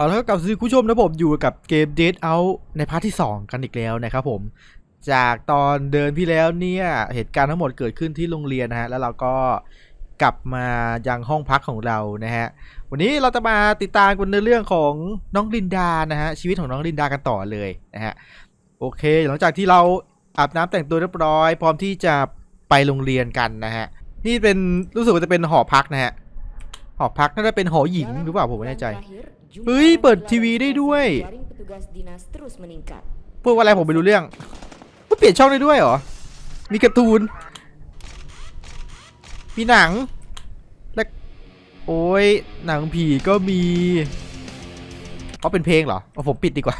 เอาละครับกลับคุณผู้ชมนะผมอยู่กับเกม Dead Out ในพาร์ทที่ 2 กันอีกแล้วนะครับผม จากตอนเดินพี่แล้วเนี่ยเหตุการณ์ทั้งหมดเกิดขึ้นที่โรงเรียนนะฮะ แล้วเราก็กลับมายังห้องพักของเรานะฮะ วันนี้เราจะมาติดตามกันในเรื่องของน้องลินดานะฮะชีวิตของน้องลินดากันต่อเลยนะฮะโอเค หลังจากที่เราอาบน้ำแต่งตัวเรียบร้อย พร้อมที่จะไปโรงเรียนกันนะฮะนี่เป็นรู้สึกว่าจะเป็นหอพักนะฮะหอพักน่าจะเป็นหอหญิงหรือเปล่าผมไม่แน่ใจ เฮ้ย เปิดทีวีได้ด้วย พวกอะไรผมไม่รู้เรื่องมันเปลี่ยนช่องได้ด้วยเหรอ มีการ์ตูน มีหนัง และโอ้ย หนังผีก็มีเขาเป็นเพลงเหรอเอาผมปิดดีกว่า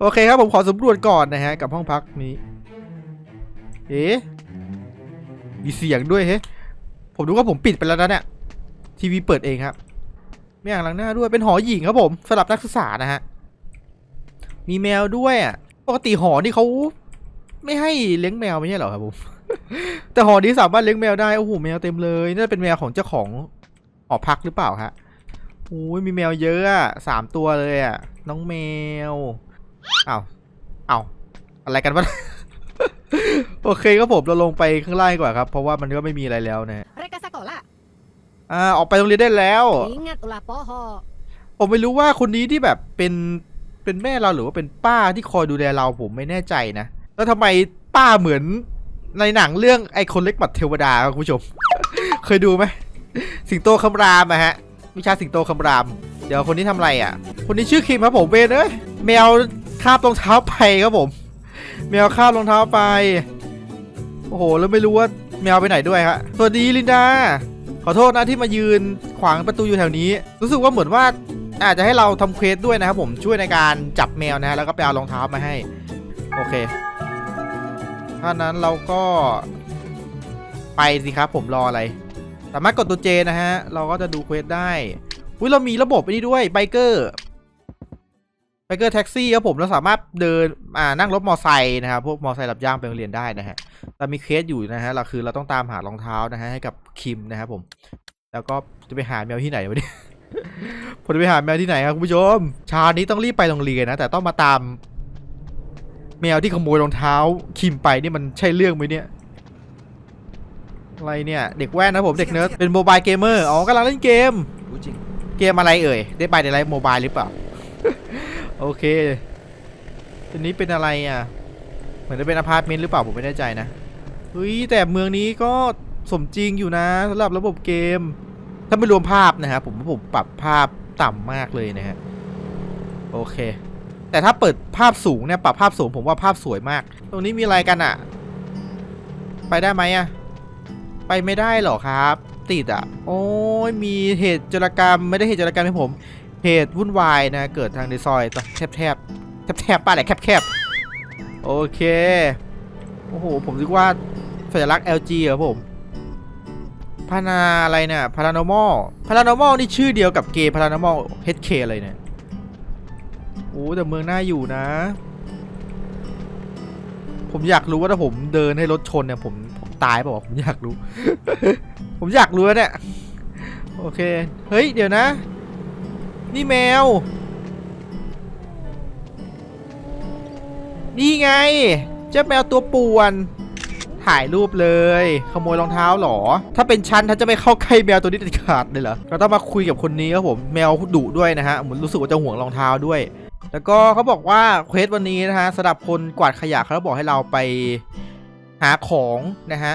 โอเคครับผมขอสำรวจก่อนนะฮะ กับห้องพักนี้ เอ๊ะ มีเสียงด้วยเฮ้ผมดูว่าผมปิดไปแล้วนะเนี่ย ทีวีเปิดเองครับ มีอ่างล้างหน้าด้วยเป็นหอหญิงครับผมสำหรับนักศึกษานะฮะมีแมวด้วยอะปกติหอนี่เขาไม่ให้เลี้ยงแมวไม่ใช่เหรอครับผมแต่หอนี้สามารถเลี้ยงแมวได้โอ้โหแมวเต็มเลยน่าจะเป็นแมวของเจ้าของหอพักหรือเปล่าฮะโอ้ยมีแมวเยอะอะสามตัวเลยอะน้องแมวอ้าวอ้าวอะไรกันวะโอเคครับผมเราลงไปข้างล่างกว่าครับ เพราะว่ามันก็ไม่มีอะไรแล้วนะฮะ Mereka sekolah. อ่าออกไปโรงรียนได้แล้ว Ingat ulah poho. ผมไม่รู้ว่าคนนี้ที่แบบเป็นเป็นแม่เราหรือว่าเป็นป้าที่คอยดูแลเราผมไม่แน่ใจนะ แล้วทำไมป้าเหมือนในหนังเรื่องไอคนเล็กบัดเทวดาครับคุณผู้ชม เคยดูไหมสิงโตคำรามอะฮะ วิชาสิงโตคำราม เดี๋ยวคนนี้ทำอะไรอะคนนี้ชื่อคิมครับผมเวนเอ้ยแมวคาบรองเท้าไปครับผม แมวคาบรองเท้าไป โอ้โหแล้วไม่รู้ว่าแมวไปไหนด้วยฮะสวัสดีลินดาข อโทษนะที่มายืนขวางประตูอยู่แถวนี้ รู้สึกว่าเหมือนว่าอาจจะให้เราทำเควสด้วยนะครับผมช่วยในการจับแมวนะฮะแล้วก็ไปเอารองเท้ามาให้โอเคถ้านั้นเราก็ไปสิครับผมรออะไร สามารถกดตัวเจนะฮะ เราก็จะดูเควสได้อุ้ยเรามีระบบนี้ด้วยไบเกอร์ ไบเกอร์แท็กซี่ครับผมเราสามารถเดินอ่านั่งรถมอไซค์นะครับพวกมอไซค์รับจ้างไปโรงเรียนได้นะฮะเรามีเควสอยู่นะฮะเราคือเราต้องตามหารองเท้านะฮะให้กับคิมนะครับผม แล้วก็จะไปหาแมวที่ไหนวะเนี่ยผมจะไปหาแมวที่ไหนครับคุณผู้ชมเช้านี้ต้องรีบไปโรงเรียนนะแต่ต้องมาตาม แมวที่ขโมยรองเท้าคิมไปนี่มันใช่เรื่องไหมเนี่ยอะไรเนี่ยเด็กแว่นนะผมเด็กเนิร์ดเป็นโมบายเกมเมอร์อ๋อกำลังเล่นเกมเกมอะไรเอ่ยได้ไปในไลฟ์โมบายหรือเปล่า โอเคอันนี้เป็นอะไรอะ เหมือนจะเป็นอพาร์ตเมนต์หรือเปล่าผมไม่แน่ใจนะเฮ้ยแต่เมืองนี้ก็สมจริงอยู่นะสำหรับระบบเกม ถ้าไม่รวมภาพนะครับผมว่าผมปรับภาพต่ำมากเลยนะฮะโอเค แต่ถ้าเปิดภาพสูงเนี่ยปรับภาพสูงผมว่าภาพสวยมาก ตรงนี้มีอะไรกันอะไปได้ไหมอะไปไม่ได้หรอครับ ติดอะโอ้ยมีเหตุจรกรรมไม่ได้เหตุจรกรรมให้ผม เหตุวุ่นวายนะเกิดทางในซอยแคบแคบแคบแคบป้าแหละแคบแคบโอเค โอ้โห ผมคิดว่าสัญลักษณ์ LG เหรอผมพานาอะไรเนี่ยพารานอมอลพารานอมอลนี่ชื่อเดียวกับเกย์พารานอมอล HK เลยเนี่ยโอ้แต่เมืองน่าอยู่นะ ผมอยากรู้ว่าถ้าผมเดินให้รถชนเนี่ยผมผมตายเปล่าผมอยากรู้ ผมอยากรู้นะเนี่ยโอเค เฮ้ย เดี๋ยวนะ นี่แมว นี่ไง เจ้าแมวตัวป่วน ถ่ายรูปเลย ขโมยรองเท้าหรอ ถ้าเป็นฉันฉันจะไม่เข้าใกล้แมวตัวนี้เด็ดขาดเลยเหรอ เราต้องมาคุยกับคนนี้ครับผม แมวดุด้วยนะฮะเหมือนรู้สึกว่าจะห่วงรองเท้าด้วย แล้วก็เขาบอกว่าเควสวันนี้นะฮะสำหรับคนกวาดขยะเขาบอกให้เราไปหาของนะฮะ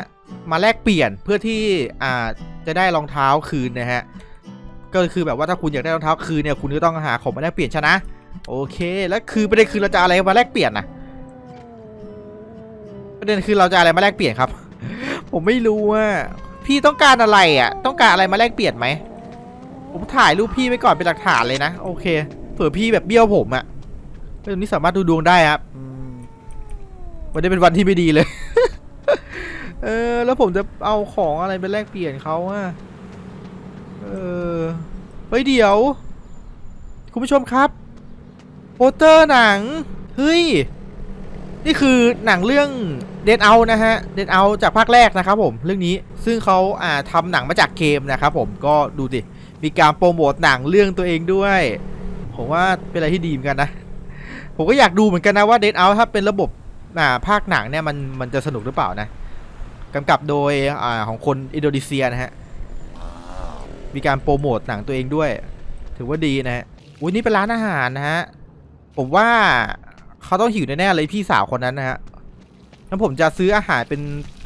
มาแลกเปลี่ยนเพื่อที่อ่าจะได้รองเท้าคืนนะฮะ ก็คือแบบว่าถ้าคุณอยากได้รองเท้าคืนเนี่ยคุณก็ต้องหาของมาแลกเปลี่ยนชนะ โอเค แล้วคือประเด็นคือเราจะอะไรมาแลกเปลี่ยนนะประเด็นคือเราจะอะไรมาแลกเปลี่ยนครับ ผมไม่รู้ว่าพี่ต้องการอะไรอะ ต้องการอะไรมาแลกเปลี่ยนไหมผมถ่ายรูปพี่ไว้ก่อนเป็นหลักฐานเลยนะ โอเคเผื่อพี่แบบเบี้ยวผมอะเรื่องนี้สามารถดูดวงได้ครับวันนี้เป็นวันที่ไม่ดีเลย เออ แล้วผมจะเอาของอะไรไปแลกเปลี่ยนเขาอะ เออเฮ้ยเดี๋ยว คุณผู้ชมครับ โปสเตอร์หนัง เฮ้ย นี่คือหนังเรื่อง Dead Out นะฮะ Dead Out จากภาคแรกนะครับผม เรื่องนี้ซึ่งเขาอ่าทำหนังมาจากเกมนะครับผมก็ดูดิมีการโปรโมทหนังเรื่องตัวเองด้วย ผมว่าเป็นอะไรที่ดีเหมือนกันนะ ผมก็อยากดูเหมือนกันนะว่าเด d เอาถ้าเป็นระบบอ่าภาคหนังเนี่ยมันมันจะสนุกหรือเปล่านะกำกับโดยอ่าของคนอินโดนีเซียนะฮะ มีการโปรโมทหนังตัวเองด้วย ถือว่าดีนะฮะอุ้ยนี่เป็นร้านอาหารนะฮะ ผมว่าเขาต้องหิวแน่ๆเลยพี่สาวคนนั้นนะฮะงั้นผมจะซื้ออาหารเป็น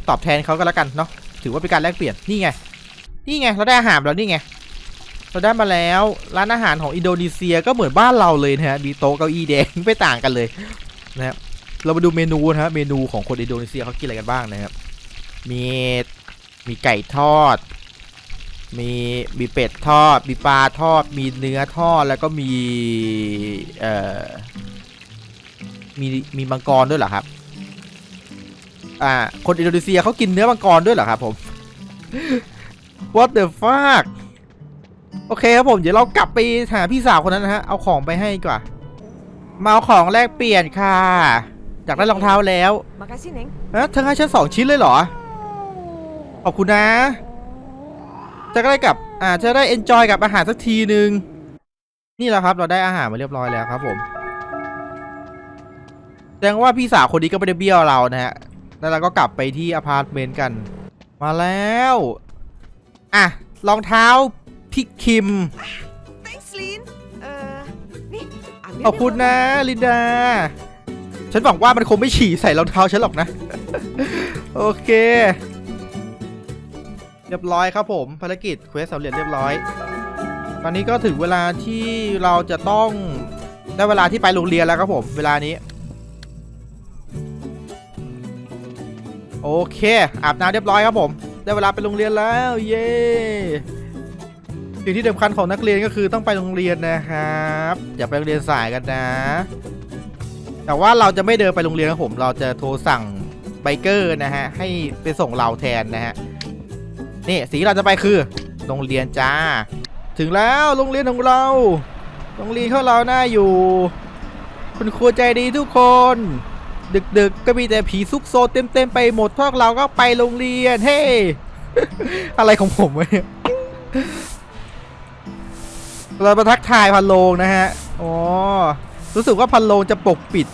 ตอบแทนเขาก็แล้วกันเนาะ ถือว่าเป็นการแลกเปลี่ยน นี่ไง นี่ไง เราได้อาหารแล้วนี่ไง เราได้มาแล้ว ร้านอาหารของอินโดนีเซียก็เหมือนบ้านเราเลยนะฮะ มีโต๊ะเก้าอี้แดงไม่ต่างกันเลยนะครับ เรามาดูเมนูนะฮะ เมนูของคนอินโดนีเซียเขากินอะไรกันบ้างนะครับ มี มีไก่ทอด มีมีเป็ดทอด มีปลาทอด มีเนื้อทอด แล้วก็มีเอ่อมีมีมังกรด้วยเหรอครับ อ่า คนอินโดนีเซียเขากินเนื้อมังกรด้วยเหรอครับผม What the fuck โอเคครับผม เดี๋ยวเรากลับไปหาพี่สาวคนนั้นนะฮะ เอาของไปให้ดีกว่ามาเอาของแลกเปลี่ยนค่ะ อยากได้รองเท้าแล้ว Makasih, Neng. นะเธอให้ฉันสองชิ้นเลยเหรอ ขอบคุณนะ จะได้กับอ่าจะได้เอนจอยกับอาหารสักทีหนึ่งนี่แหละครับเราได้อาหารมาเรียบร้อยแล้วครับผมแสดงว่าพี่สาวคนนี้ก็ไม่ได้เบี้ยวเรานะฮะแล้วเราก็กลับไปที่อพาร์ตเมนต์กัน มาแล้วอะรองเท้าพี่คิม Thanks, Lin. Eh, nih, ambil ขอบคุณนะลินดา ฉันหวังว่ามันคงไม่ฉี่ใส่รองเท้าฉันหรอกนะ โอเค เรียบร้อยครับผมภารกิจเควสสำเร็จเรียบร้อย ตอนนี้ก็ถึงเวลาที่เราจะต้องได้เวลาที่ไปโรงเรียนแล้วครับผม เวลานี้ โอเค อาบน้ำเรียบร้อยครับผม ได้เวลาไปโรงเรียนแล้ว เย้สิ่งที่สำคัญของนักเรียนก็คือต้องไปโรงเรียนนะครับอย่าไปโรงเรียนสายกันนะ แต่ว่าเราจะไม่เดินไปโรงเรียนครับผม เราจะโทรสั่งไบเกอร์นะฮะให้ไปส่งเราแทนนะฮะ นี่สีเราจะไปคือ โรงเรียนจ้า ถึงแล้วโรงเรียนของเรา โรงเรียนของเราหน้าอยู่ คุณครูใจดีทุกคน ดึกๆก็มีแต่ผีซุกโซนเต็มๆไปหมดพวกเราก็ไปโรงเรียนเฮ้อะไรของผมวะเนี่ยเรามาทักทายพันโลงนะฮะอ๋อรู้สึกว่าพันโลงจะปกปิด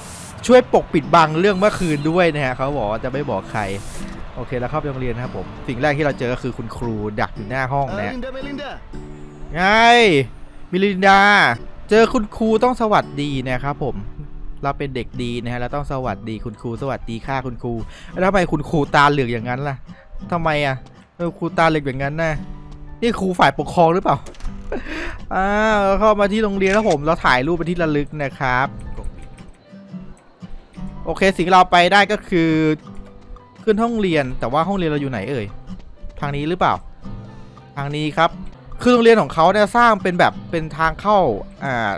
ช่วยปกปิดบังเรื่องเมื่อคืนด้วยนะฮะเขาบอกว่าจะไม่บอกใคร โอเคแล้วเข้าไปโรงเรียนนะครับผมสิ่งแรกที่เราเจอก็คือคุณครูดักอยู่หน้าห้องนะฮะ Melinda, Melinda. ไงมิลินดา เจอคุณครูต้องสวัสดีนะครับผมเราเป็นเด็กดีนะฮะเราต้องสวัสดีคุณครูสวัสดีค่ะคุณครูแล้วทำไมคุณครูตาเหลือกอย่างนั้นล่ะทำไมอะเออครูตาเหลือกอย่างนั้นนะนี่ครูฝ่ายปกครองหรือเปล่าอ้าวเราเข้ามาที่โรงเรียนแล้วผมเราถ่ายรูปเป็นที่ระลึกนะครับ โอเคสิ่งที่เราไปได้ก็คือ ขึ้นห้องเรียน แต่ว่าห้องเรียนเราอยู่ไหนเอ่ย ทางนี้หรือเปล่า ทางนี้ครับ คือโรงเรียนของเขาเนี่ยสร้างเป็นแบบเป็นทางเข้า อ่า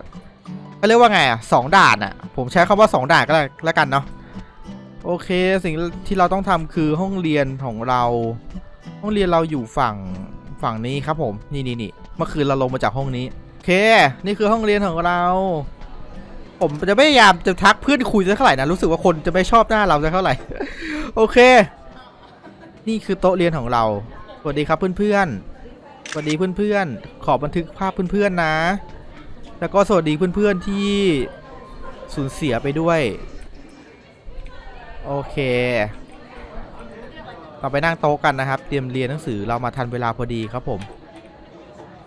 เขาเรียกว่าไงอะสองด่านอะ ผมใช้คำว่าสองด่านก็แล้วแล้วกันเนาะ โอเค สิ่งที่เราต้องทำคือห้องเรียนของเรา ห้องเรียนเราอยู่ฝั่งฝั่งนี้ครับผม นี่นี่นี่เมื่อคืนเราลงมาจากห้องนี้ โอเค นี่คือห้องเรียนของเรา ผมจะพยายามจะทักเพื่อนคุยสักเท่าไหร่นะ รู้สึกว่าคนจะไม่ชอบหน้าเราสักเท่าไหร่ โอเค นี่คือโต๊ะเรียนของเรา สวัสดีครับเพื่อนๆ สวัสดีเพื่อนๆ ขอบันทึกภาพเพื่อนๆนะ แล้วก็สวัสดีเพื่อนๆที่สูญเสียไปด้วย โอเค เราไปนั่งโต๊ะกันนะครับ เตรียมเรียนหนังสือเรามาทันเวลาพอดีครับผม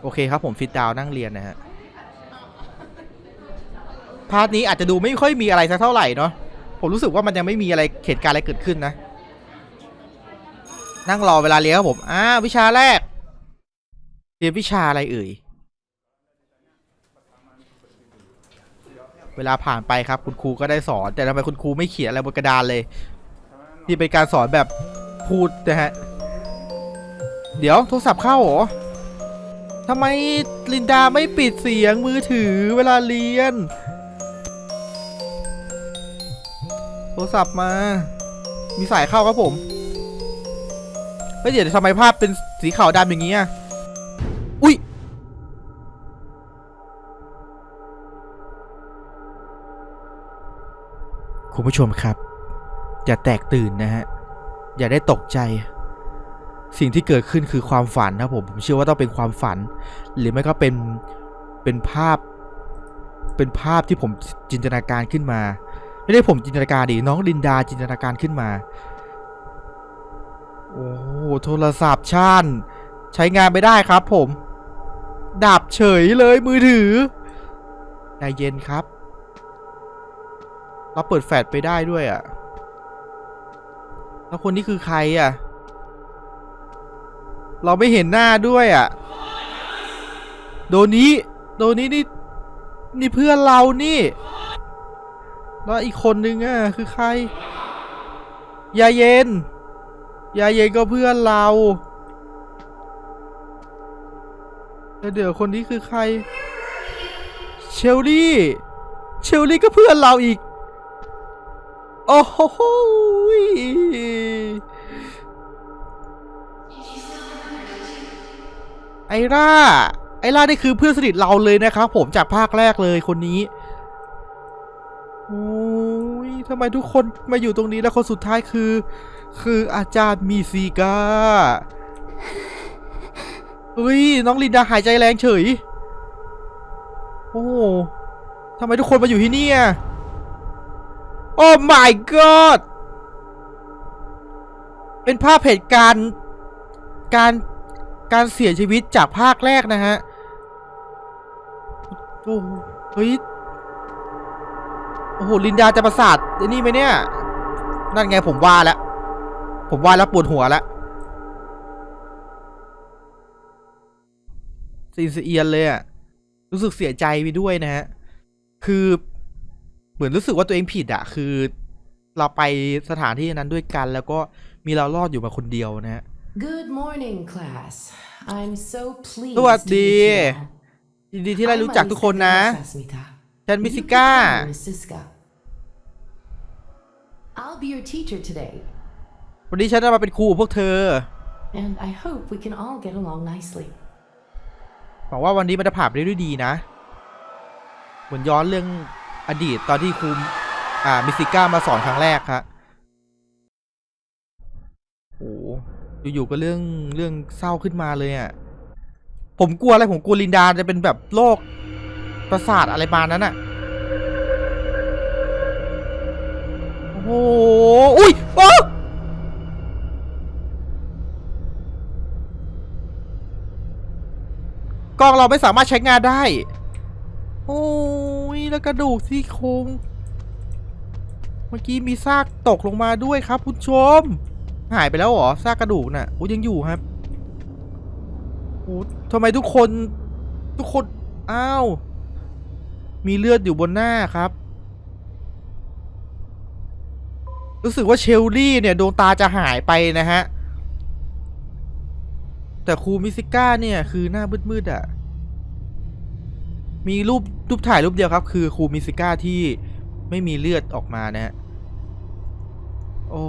โอเคครับผมฟิตดาวนั่งเรียนนะฮะ พาร์ทนี้อาจจะดูไม่ค่อยมีอะไรสักเท่าไหร่เนาะ ผมรู้สึกว่ามันยังไม่มีอะไรเหตุการณ์อะไรเกิดขึ้นนะ นั่งรอเวลาเรียนครับผม อ่า วิชาแรก เรียนวิชาอะไรเอ่ย เวลาผ่านไปครับ คุณครูก็ได้สอน แต่ทำไมคุณครูไม่เขียนอะไรบนกระดานเลย นี่เป็นการสอนแบบพูดนะฮะ เดี๋ยวโทรศัพท์เข้าเหรอทำไมลินดาไม่ปิดเสียงมือถือเวลาเรียน รศัพท์มา มีสายเข้าครับผมเฮ้ยเดี๋ยวทำไมภาพเป็นสีขาวดำอย่างนี้อะอุ้ยคุณผู้ชมครับ อย่าแตกตื่นนะฮะ อย่าได้ตกใจ สิ่งที่เกิดขึ้นคือความฝันนะผม ผมเชื่อว่าต้องเป็นความฝัน หรือไม่ก็เป็น เป็นภาพ เป็นภาพที่ผมจินตนาการขึ้นมา ไม่ได้ผมจินตนาการดิน้องลินดาจินตนาการขึ้นมา โอ้โทรศัพท์ชาญใช้งานไม่ได้ครับผม ดับเฉยเลยมือถือใจเย็นครับ เราเปิดแฟลชไปได้ด้วยอะ่ะ แล้วคนนี้คือใครอะ่ะ เราไม่เห็นหน้าด้วยอะ่ะ โดนี้ โดนี้นี่ นี่เพื่อนเรานี่ แล้วอีกคนนึงอะคือใคร ยาเย็น ยาเย็นก็เพื่อนเราแล้วเดี๋ยวคนนี้คือใคร เชลลี่ เชลลี่ก็เพื่อนเราอีก โอ้โหไอร่า ไอร่านี่คือเพื่อนสนิทเราเลยนะครับผมจากภาคแรกเลยคนนี้ โอ้ยทำไมทุกคนมาอยู่ตรงนี้แล้วคนสุดท้ายคือ คืออาจารย์มีซีกาเฮ้ย น้องลินดาหายใจแรงเฉย โอ้ทำไมทุกคนมาอยู่ที่นี่อะโอ้ my god เป็นภาพเหตุการณ์การการเสียชีวิตจากภาคแรกนะฮะ โอ้เฮ้ย โอ้โหลินดาจะประสาทไอ้นี่ไหมเนี่ย นั่นไงผมว่าแล้ว ผมว่าแล้วปวดหัวแล้วซีนเอียนเลยอะรู้สึกเสียใจไปด้วยนะฮะ คือเหมือนรู้สึกว่าตัวเองผิดอะคือ เราไปสถานที่นั้นด้วยกัน แล้วก็มีเรารอดอยู่มาคนเดียวนะฮะ Good morning, class. I'm so pleased สวัส to ดี meet you all. ยินดีที่ได้รู้จักทุกคนนะ I'm Alisika Sasmita. ฉันมิ You ซิ can ก้า call me Miss Siska. I'll be your teacher today, วันนี้ฉันจะมาเป็นครูของพวกเธอ and I hope we can all get along nicely. หวังว่าวันนี้มันจะผ่านไปได้ด้วยดีนะ เหมือนย้อนเรื่องอดีตตอนที่ครูอ่ามิซิก้ามาสอนครั้งแรกครับโอ้อยู่ๆก็เรื่องเรื่องเศร้าขึ้นมาเลยอะ่ะ ผมกลัวอะไรผมกลัวลินดาจะเป็นแบบโรค ประสาทอะไรมานั้นอะโอ้โหอุ้ยโอ้กล้องเราไม่สามารถใช้งานได้ โอ้ยแล้วกระดูกซี่โครงเมื่อกี้มีซากตกลงมาด้วยครับคุณชม หายไปแล้วเหรอซากกระดูกน่ะโอ้ยังอยู่ครับโอ้ทำไมทุกคน ทุกคน อ้าว มีเลือดอยู่บนหน้าครับ รู้สึกว่าเชลลี่เนี่ยดวงตาจะหายไปนะฮะ แต่ครูมิซิก้าเนี่ยคือหน้ามืดๆอะ่ะ มีรูปรูปถ่ายรูปเดียวครับ คือครูมิซิก้าที่ไม่มีเลือดออกมานะฮะ โอ้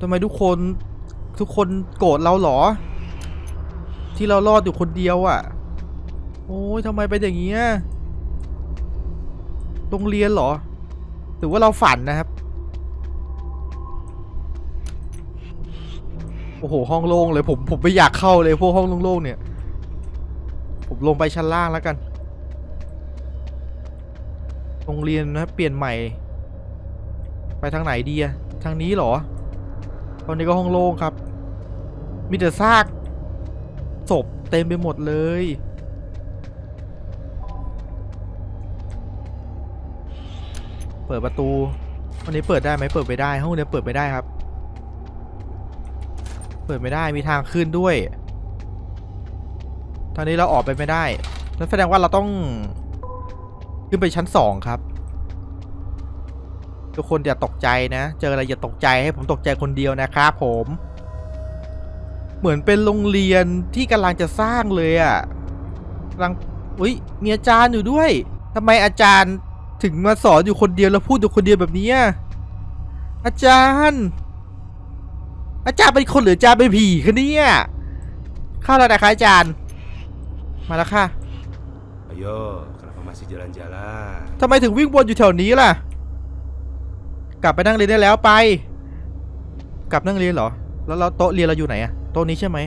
ทำไมทุกคนทุกคนโกรธเราหรอ ที่เรารอดอยู่คนเดียวอะ่ะ โอ้ยทำไมเป็นอย่างเงี้ย โรงเรียนเหรอ หรือว่าเราฝันนะครับ โอ้โห ห้องโล่งเลยผมผมไม่อยากเข้าเลยพวกห้องโล่งๆเนี่ย ผมลงไปชั้นล่างแล้วกัน โรงเรียนนะเปลี่ยนใหม่ ไปทางไหนดีอะทางนี้เหรอ ตอนนี้ก็ห้องโล่งครับ มีแต่ซากศพเต็มไปหมดเลย เปิดประตูวันนี้เปิดได้ไหมเปิดไม่ได้ห้องนี้เปิดไม่ได้ครับ เปิดไม่ได้มีทางขึ้นด้วยทางนี้เราออกไปไม่ได้นั่นแสดงว่าเราต้องขึ้นไปชั้นสองครับ ทุกคนอย่าตกใจนะ เจออะไรอย่าตกใจให้ผมตกใจคนเดียวนะครับผม เหมือนเป็นโรงเรียนที่กำลังจะสร้างเลยอะ่ะกำลังอุ้ยมีอาจารย์อยู่ด้วยทำไมอาจารย์ ถึงมาสอนอยู่คนเดียวแล้วพูดอยู่คนเดียวแบบนี้อะอาจารย์ อาจารย์เป็นคนหรืออาจารย์เป็นผีคะเนี่ยเข้าแล้วนะคะอาจารย์ มาแล้วค่ะ Ayo, kenapa masih jalan-jalan? ทำไมถึงวิ่งวนอยู่แถวนี้ล่ะ กลับไปนั่งเรียนได้แล้วไป กลับนั่งเรียนเหรอ แล้วเราโต๊ะเรียนเราอยู่ไหนอะโต๊ะนี้ใช่ไหม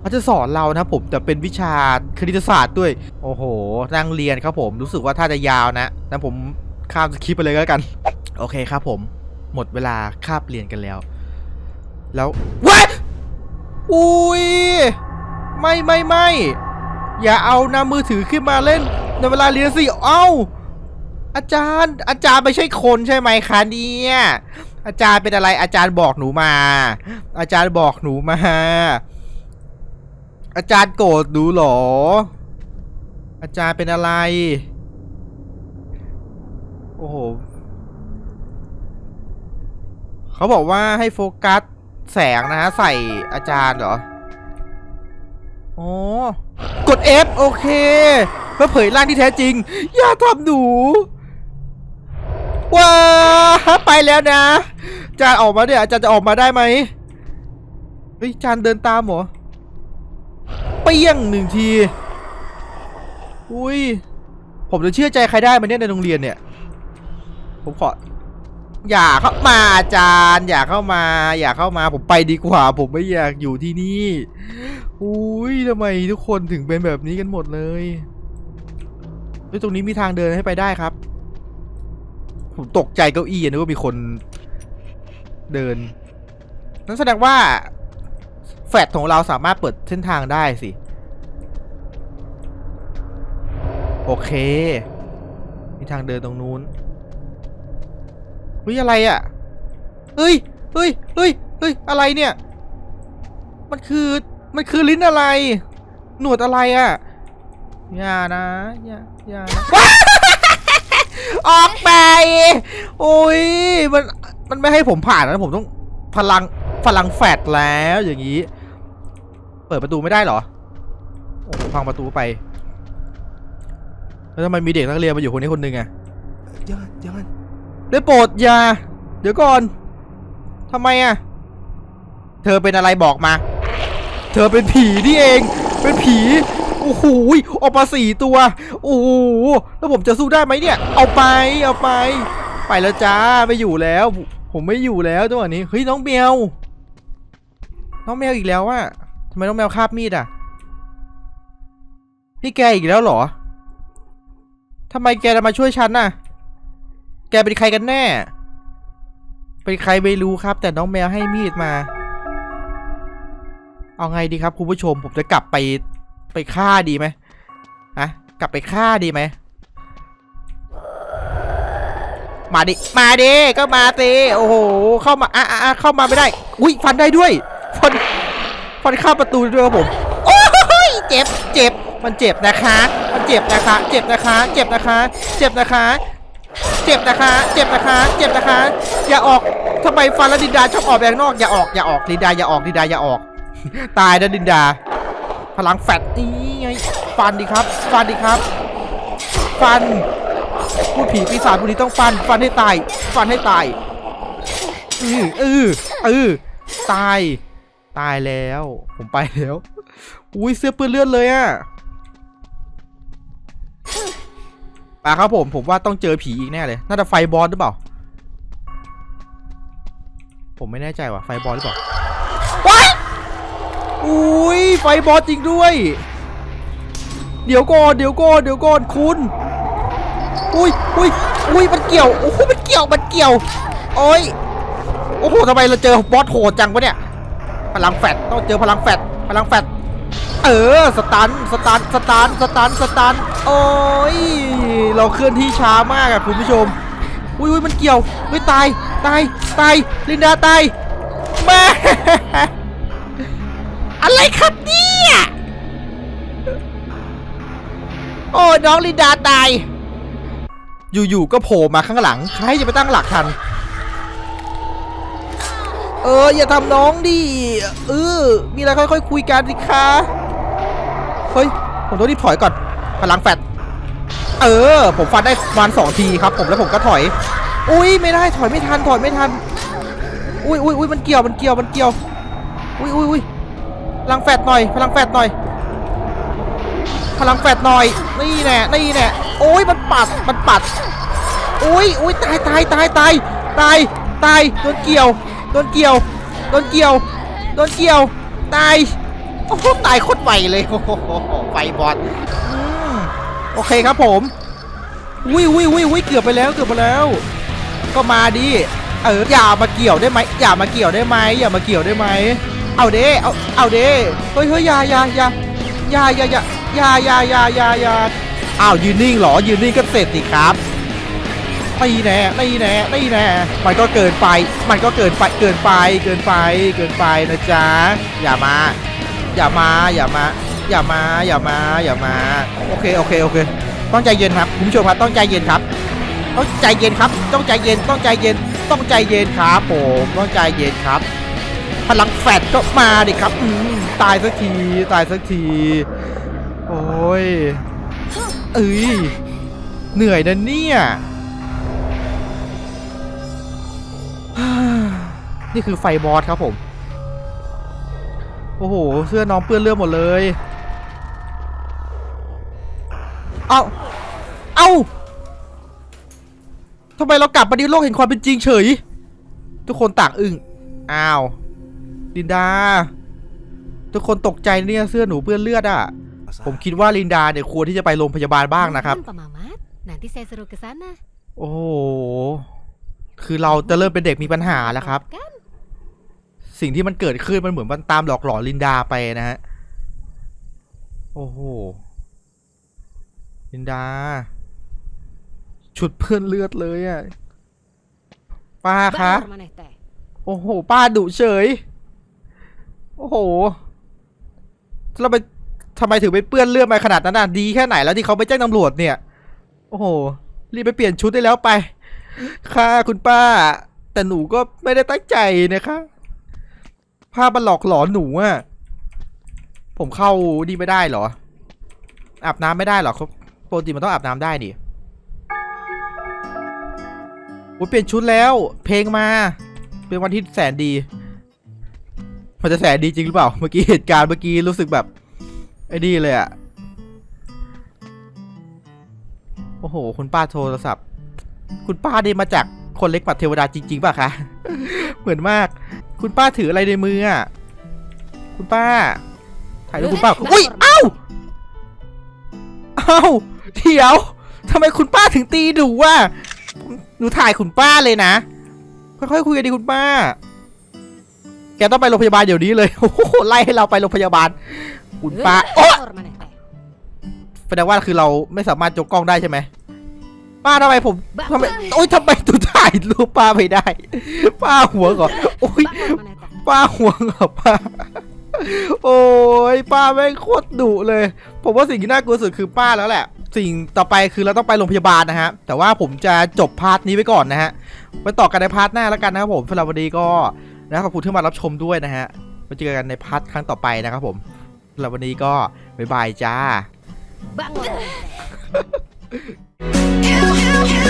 เขาจะสอนเรานะผมแต่เป็นวิชาคณิตศาสตร์ด้วย โอ้โหนั่งเรียนครับผมรู้สึกว่าถ้าจะยาวนะนะผมข้ามสคริปไปเลยก็แล้วกัน โอเคครับผม หมดเวลาคาบเรียนกันแล้ว แล้วว้ายอุ้ยไม่ไม่ไม่อย่าเอานำมือถือขึ้นมาเล่น ในเวลาเรียนสิเอ้า อาจารย์อาจารย์ไม่ใช่คนใช่ไหมคะเนี่ยอาจารย์เป็นอะไรอาจารย์บอกหนูมา อาจารย์บอกหนูมา อาจารย์โกรธหนูหรอ อาจารย์เป็นอะไร โอ้โห เขาบอกว่าให้โฟกัสแสงนะฮะใส่อาจารย์เหรอ อ๋อกด F โอเค เพื่อเผยร่างที่แท้จริง อย่าทำหนู ว้าไปแล้วนะ อาจานออกมาเนี่ยอาจารย์จะออกมาได้ไหมเฮ้ยอาจานเดินตามเหรอ เปี้ยงหนึ่งที อุ้ย ผมจะเชื่อใจใครได้มาเนี่ยในโรงเรียนเนี่ย ผมขอ อย่าเข้ามาอาจารย์ อย่าเข้ามา อย่าเข้ามา ผมไปดีกว่า ผมไม่อยากอยู่ที่นี่ อุ้ยทำไมทุกคนถึงเป็นแบบนี้กันหมดเลยเฮ้ยตรงนี้มีทางเดินให้ไปได้ครับ ผมตกใจเก้าอี้นึกว่ามีคนเดิน นั่นแสดงว่า แฟลตของเราสามารถเปิดเส้นทางได้สิ โอเค มีทางเดินตรงนู้นเฮ้ยอะไรอะ่ะเฮ้ยเฮ้ยเฮ้ยเฮ้ยอะไรเนี่ย มันคือ มันคือลิ้นอะไร หนวดอะไรอะ่ะอย่านะอย่าอย่านะออกไป โอ้ย มัน มันไม่ให้ผมผ่านนะ ผมต้องพลังพลังแฟดแล้วอย่างนี้ เปิดประตูไม่ได้เหรอ โอ้พังประตูไป แล้วทำไมมีเด็กนักเรียนมาอยู่คนนี้คนหนึ่งอะ Jangan, jangan. ได้โปรดอย่า เดี๋ยวก่อนทำไมอะเธอเป็นอะไรบอกมา เธอเป็นผีนี่เอง เป็นผี โอ้โหยออกมาสี่ตัว โอ้โห แล้วผมจะสู้ได้ไหมเนี่ย เอาไป เอาไป ไปแล้วจ้า ไม่อยู่แล้ว ผมไม่อยู่แล้วจังหวะนี้ เฮ้ยน้องแมวน้องแมวอีกแล้วอะ ทำไมน้องแมวคาบมีดอะพี่แกอีกแล้วเหรอทำไมแกจะมาช่วยฉันน่ะ แกเป็นใครกันแน่ เป็นใครไม่รู้ครับ แต่น้องแมวให้มีดมา เอาไงดีครับคุณผู้ชม ผมจะกลับไปไปฆ่าดีไหมอะกลับไปฆ่าดีไหม มาดิ มาดิ ก็มาสิ โอ้โห เข้ามาอะอะอะเข้ามาไม่ได้ อุ้ยฟันได้ด้วย ฟัน ฟันเข้าประตูได้ด้วยครับผม โอ้ยเจ็บเจ็บมันเจ็บนะคะ มันเจ็บนะคะ เจ็บนะคะ เจ็บนะคะ เจ็บนะคะ เจ็บนะคะ เจ็บนะคะ เจ็บนะคะ อย่าออกทำไมฟันแล้วดินดาชอบออกแบงนอกอย่าออกอย่าออกดินดาอย่าออกดินดาอย่าออก ตายนะดินดา พลังแฟตนี่ไงฟันดิครับ ฟันดิครับ ฟันพูดผีปีศาจพวกนี้ต้องฟัน ฟันให้ตาย ฟันให้ตายเออเออเออตาย ตายแล้ว ผมไปแล้ว อุ้ยเสื้อเปื้อนเลือดเลยอะปาครับผม ผมว่าต้องเจอผีอีกแน่เลย น่าจะไฟบอลหรือเปล่า ผมไม่แน่ใจว่ะไฟบอลหรือเปล่าว้ายอุ้ยไฟบอลจริงด้วย เดี๋ยวก่อนเดี๋ยวก่อนเดี๋ยวก่อนคุณ อุ้ยอุ้ยอุ้ยมันเกี่ยว โอ้โหมันเกี่ยว มันเกี่ยว โอ้ย โอ้โหทำไมเราเจอบอสโหดจังวะเนี่ย พลังแฟดต้องเจอพลังแฟดพลังแฟดเออสตันสตันสตันสตันสตันโอ้ยเราเคลื่อนที่ช้ามากอะคุณผู้ชมอุ้ยอุยมันเกี่ยวอุ้ยตายตายตายลินดาตายแม่อะไรครับเนี่ยโอ้น้องลินดาตาย อยู่ๆก็โผล่มาข้างหลังใครจะไปตั้งหลักทัน เออ อย่าทำน้องดิเออมีอะไรค่อยๆคุยกันสิคะเฮ้ยผมต้องรีบถอยก่อนพลังแฟดเออ ผมฟันได้ประมาณสองทีครับ ผมแล้วผมก็ถอย อุ้ยไม่ได้ถอยไม่ทันถอยไม่ทัน อุ้ยอุ้ยอุ้ยมันเกี่ยวมันเกี่ยวมันเกี่ยว อุ้ยอุ้ยอุ้ยพลังแฟดหน่อย พลังแฟดหน่อย พลังแฟดหน่อยนี่แน่นี่แน่โอ้ยมันปัดมันปัดอุ้ยอุ้ยตายตายตายตายตายตายโดนเกี่ยว โดนเกี่ยว โดนเกี่ยว โดนเกี่ยว ตาย โอ้โห ตายโคตรไวเลยโอ้โหไฟบอลอืมโอเคครับผมวิววิววิววิเกือบไปแล้วเกือบไปแล้ว ก็มาดิ เออ อย่ามาเกี่ยวได้ไหมอย่ามาเกี่ยวได้ไหมอย่ามาเกี่ยวได้ไหม เอาเด้ เอา เอาเด้ เฮ้ยเฮ้ยยาอย่าอย่าอย่าอย่าอย่าอย่าอย่าอย่าอย่าอย่าอ้าวยืนนิ่งเหรอ ยืนนิ่งก็เสร็จสิครับ ตีแน่ตีแน่ตีแน่มันก็เกินไป มันก็เกินไปเกินไปเกินไปเกินไปนะจ๊ะอย่ามา อย่ามาอย่ามา อย่ามาอย่ามาอย่ามาโอเคโอเคโอเค ต้องใจเย็นครับคุณผู้ชมครับต้องใจเย็นครับต้องใจเย็นครับ ต้องใจเย็นต้องใจเย็นต้องใจเย็นครับผมต้องใจเย็นครับ พลังแฟดก็มาดิครับอืตายสักทีตายสักที โอ้ยเอ้ยเหนื่อยนะเนี่ย นี่คือไฟบอสครับผม โอ้โห เสื้อน้องเปื้อนเลือดหมดเลย เอาเอาทำไมเรากลับมาในโลกแห่งความเป็นจริงเฉย ทุกคนต่างอึ้ง อ้าว ลินดา ทุกคนตกใจเนี่ยเสื้อหนูเปื้อนเลือดอะ Masa? ผมคิดว่าลินดาเนี่ยควรที่จะไปโรงพยาบาลบ้างนะครับ Mohon, Pak Mamat, nanti saya suruh ke sana. โอ้โห คือเราจะเริ่มเป็นเด็กมีปัญหาแล้วครับ Kan? สิ่งที่มันเกิดขึ้นมันเหมือนมันตามหลอกหลอนลินดาไปนะฮะ โอ้โห ลินดาชุดเพื่อนเลือดเลยอะป้าคะ โอ้โห ป้าดุเฉย โอ้โห เราไปทำไมถึงไปเปื้อนเลือดมาขนาดนั้นน่ะ ดีแค่ไหนแล้วที่เขาไปแจ้งตำรวจเนี่ย โอ้โห รีบไปเปลี่ยนชุดได้แล้วไป ค่ะคุณป้า แต่หนูก็ไม่ได้ตั้งใจนะคะ ภาพมันหลอกหลอนหนูอะผมเข้าดีไม่ได้เหรอ อาบน้ำไม่ได้เหรอครับปกติมันต้องอาบน้ำได้ดิโอ้เปลี่ยนชุดแล้ว เพลงมา เป็นวันที่แสนดี มันจะแสนดีจริงหรือเปล่า เมื่อกี้เหตุการณ์เมื่อกี้รู้สึกแบบไอ้นี่เลยอะโอ้โห คุณป้าโทรศัพท์ คุณป้าได้มาจากคนเล็กปัดเทวดาจริง ๆ ป่ะคะ เหมือนมาก คุณป้าถืออะไรในมืออะคุณป้า ถ่ายรูปคุณป้า อุ้ย เอ้า เอ้า เดี๋ยวทำไมคุณป้าถึงตีหนูวะหนูถ่ายคุณป้าเลยนะ ค่อยๆคุยกันดีคุณป้า แกต้องไปโรงพยาบาลเดี๋ยวนี้เลย โอ้โห ไล่ให้เราไปโรงพยาบาล คุณป้า โอ๊ะ Bakar maneh teh. แสดงว่าคือเราไม่สามารถจกกล้องได้ใช่ไหม ป้าทำไมผมทำไมโอ๊ยทำไมตูถ่ายรูปป้าไม่ได้ ป้าหัวก่อนโอ๊ย Bakar maneh teh. ป้าห่วงเหรอป้า โอ้ยป้าแม่งโคตรดุเลย ผมว่าสิ่งที่น่ากลัวสุดคือป้าแล้วแหละ สิ่งต่อไปคือเราต้องไปโรงพยาบาลนะฮะ แต่ว่าผมจะจบพาร์ทนี้ไว้ก่อนนะฮะไว้ต่อกันในพาร์ทหน้าแล้วกันนะครับผมสำหรับวันนี้ก็นะขอบคุณที่มารับชมด้วยนะฮะไว้เจอกันในพาร์ทครั้งต่อไปนะครับผมสำหรับวันนี้ก็บ๊ายบายจ้า Bangun maneh teh. You, you, you.